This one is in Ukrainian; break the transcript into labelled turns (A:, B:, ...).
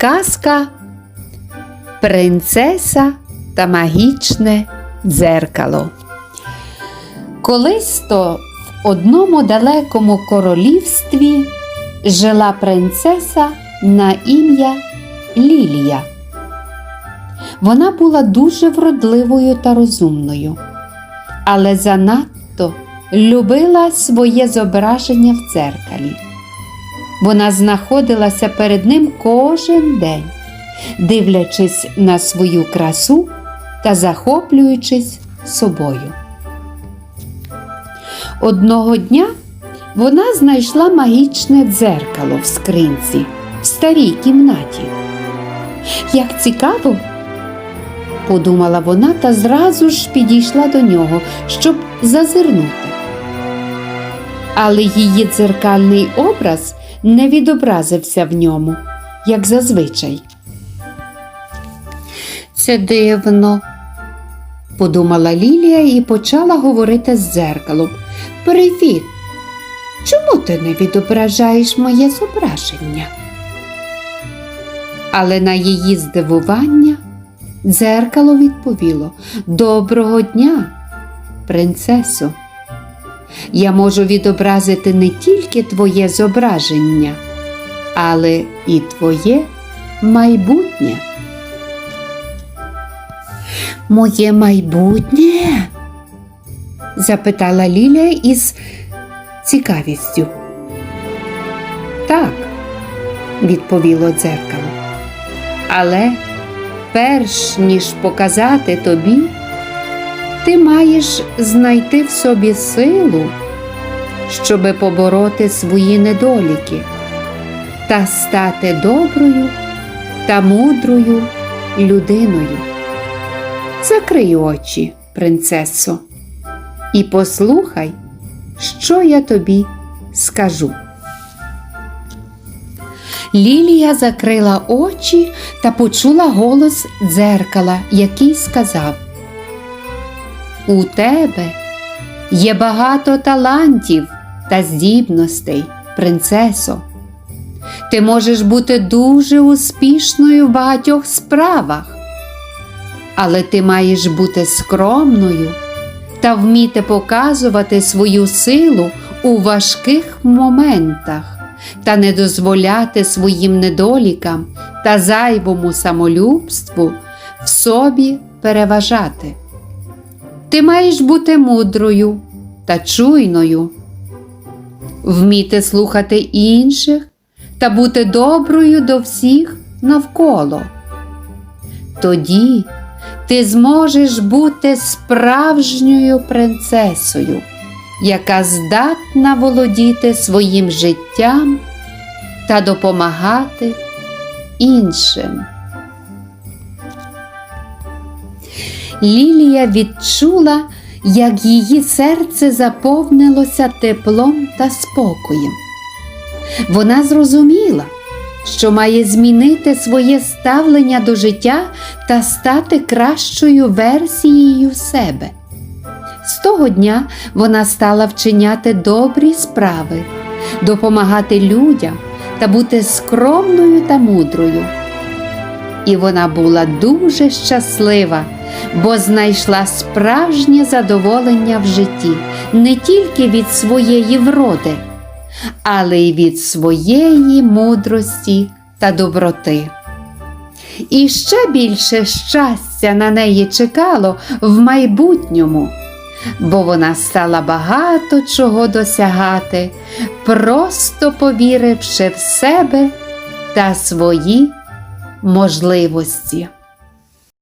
A: Казка Принцеса та магічне дзеркало. Колись то в одному далекому королівстві жила принцеса на ім'я Лілія. Вона була дуже вродливою та розумною, але занадто любила своє зображення в дзеркалі. Вона знаходилася перед ним кожен день, дивлячись на свою красу та захоплюючись собою. Одного дня вона знайшла магічне дзеркало в скринці в старій кімнаті. Як цікаво, подумала вона та зразу ж підійшла до нього, щоб зазирнути. Але її дзеркальний образ не відобразився в ньому, як зазвичай. Це дивно, подумала Лілія і почала говорити з дзеркалом. Привіт! Чому ти не відображаєш моє зображення? Але на її здивування дзеркало відповіло Доброго дня, принцесо. Я можу відобразити не тільки твоє зображення, але і твоє майбутнє. Моє майбутнє? запитала Лілія із цікавістю. Так, відповіло дзеркало. Але перш ніж показати тобі, ти маєш знайти в собі силу, щоби побороти свої недоліки та стати доброю та мудрою людиною. Закрий очі, принцесо, і послухай, що я тобі скажу. Лілія закрила очі та почула голос дзеркала, який сказав У тебе є багато талантів та здібностей, принцесо. Ти можеш бути дуже успішною в багатьох справах, але ти маєш бути скромною та вміти показувати свою силу у важких моментах та не дозволяти своїм недолікам та зайвому самолюбству в собі переважати. Ти маєш бути мудрою та чуйною, вміти слухати інших та бути доброю до всіх навколо. Тоді ти зможеш бути справжньою принцесою, яка здатна володіти своїм життям та допомагати іншим. Лілія відчула, як її серце заповнилося теплом та спокоєм. Вона зрозуміла, що має змінити своє ставлення до життя та стати кращою версією себе. З того дня вона стала вчиняти добрі справи, допомагати людям та бути скромною та мудрою. І вона була дуже щаслива, бо знайшла справжнє задоволення в житті не тільки від своєї вроди, але й від своєї мудрості та доброти. І ще більше щастя на неї чекало в майбутньому, бо вона стала багато чого досягати, просто повіривши в себе та свої можливості.